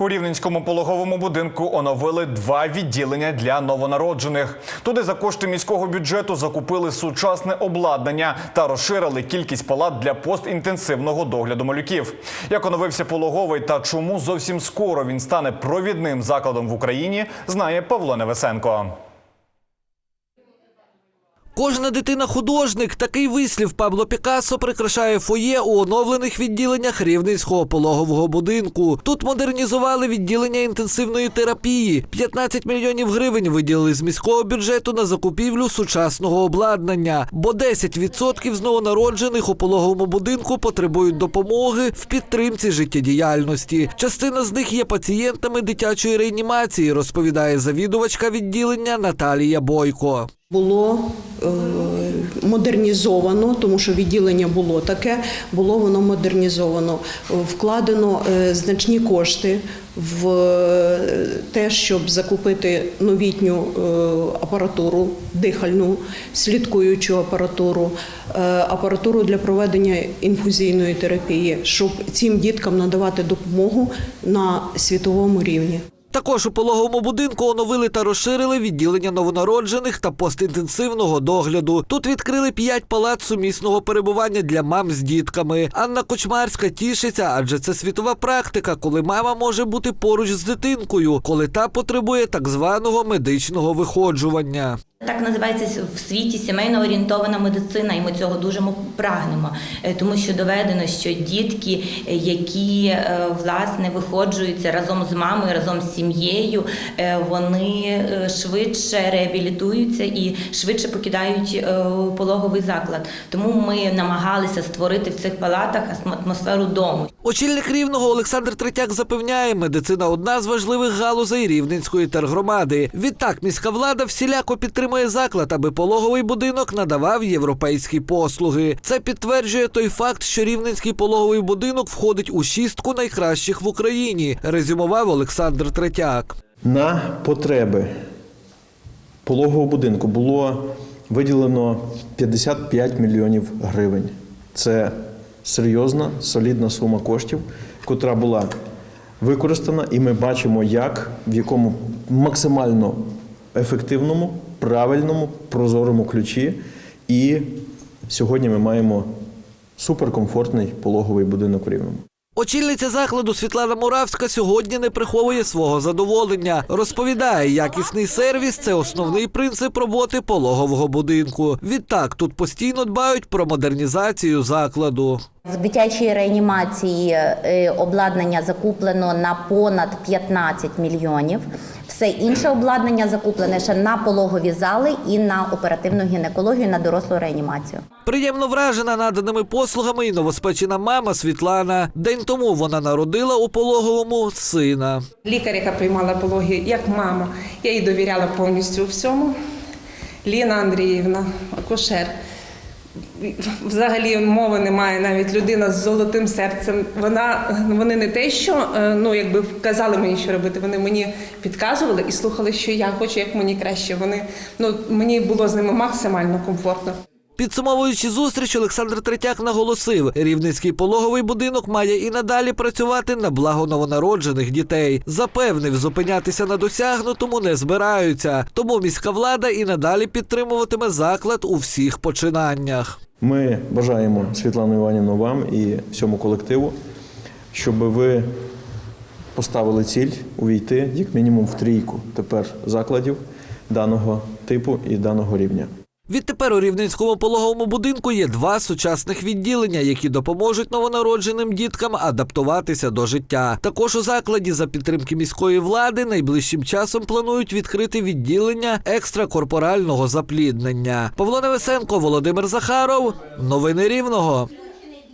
У рівненському пологовому будинку оновили два відділення для новонароджених. Туди за кошти міського бюджету закупили сучасне обладнання та розширили кількість палат для постінтенсивного догляду малюків. Як оновився пологовий та чому зовсім скоро він стане провідним закладом в Україні, знає Павло Невесенко. Кожна дитина художник. Такий вислів Пабло Пікассо прикрашає фоє у оновлених відділеннях Рівненського пологового будинку. Тут модернізували відділення інтенсивної терапії. 15 мільйонів гривень виділили з міського бюджету на закупівлю сучасного обладнання, бо 10% з новонароджених у пологовому будинку потребують допомоги в підтримці життєдіяльності. Частина з них є пацієнтами дитячої реанімації, розповідає завідувачка відділення Наталія Бойко. Було е, модернізовано, тому що відділення було таке, було воно модернізовано. Вкладено е, значні кошти в е, те, щоб закупити новітню е, апаратуру, дихальну, слідкуючу апаратуру, е, апаратуру для проведення інфузійної терапії, щоб цим діткам надавати допомогу на світовому рівні. Також у пологовому будинку оновили та розширили відділення новонароджених та постінтенсивного догляду. Тут відкрили п'ять палат сумісного перебування для мам з дітками. Анна Кочмарська тішиться, адже це світова практика, коли мама може бути поруч з дитинкою, коли та потребує так званого медичного виходжування. Так називається в світі сімейно орієнтована медицина, і ми цього дуже мо- прагнемо, Е, тому що доведено, що дітки, е, які е, власне виходжуються разом з мамою, разом з сім'єю, вони швидше реабілітуються і швидше покидають пологовий заклад. Тому ми намагалися створити в цих палатах атмосферу дому. Очільник рівного Олександр Третяк запевняє, медицина одна з важливих галузей рівненської тергромади. Відтак міська влада всіляко підтримує заклад, аби пологовий будинок надавав європейські послуги. Це підтверджує той факт, що рівненський пологовий будинок входить у шістку найкращих в Україні. Резюмував Олександр Третяк. На потреби пологового будинку було виділено 55 мільйонів гривень. Це серйозна, солідна сума коштів, котра була використана, і ми бачимо, як в якому максимально ефективному, правильному, прозорому ключі. І сьогодні ми маємо суперкомфортний пологовий будинок в Рівному. Очільниця закладу Світлана Муравська сьогодні не приховує свого задоволення. Розповідає, якісний сервіс це основний принцип роботи пологового будинку. Відтак тут постійно дбають про модернізацію закладу. В дитячій реанімації е, обладнання закуплено на понад 15 мільйонів. Все інше обладнання закуплене ще на пологові зали і на оперативну гінекологію на дорослу реанімацію. Приємно вражена наданими послугами і новоспечена мама Світлана. День тому вона народила у пологовому сина. Лікар, яка приймала пологи, як мама, я їй довіряла повністю всьому. Ліна Андріївна, акушер. Взагалі мови немає, навіть людина з золотим серцем. Вона вони не те, що е, ну якби казали мені, що робити. Вони мені підказували і слухали, що я хочу, як мені краще. Вони ну мені було з ними максимально комфортно. Підсумовуючи зустріч, Олександр Третяк наголосив, рівненський пологовий будинок має і надалі працювати на благо новонароджених дітей. Запевнив, зупинятися на досягнутому не збираються. Тому міська влада і надалі підтримуватиме заклад у всіх починаннях. Ми бажаємо Світлану Іванівну вам і всьому колективу, щоб ви поставили ціль увійти як мінімум в трійку тепер закладів даного типу і даного рівня. Відтепер у рівненському пологовому будинку є два сучасних відділення, які допоможуть новонародженим діткам адаптуватися до життя. Також у закладі за підтримки міської влади найближчим часом планують відкрити відділення екстракорпорального запліднення. Павло Невесенко, Володимир Захаров. Новини Рівного.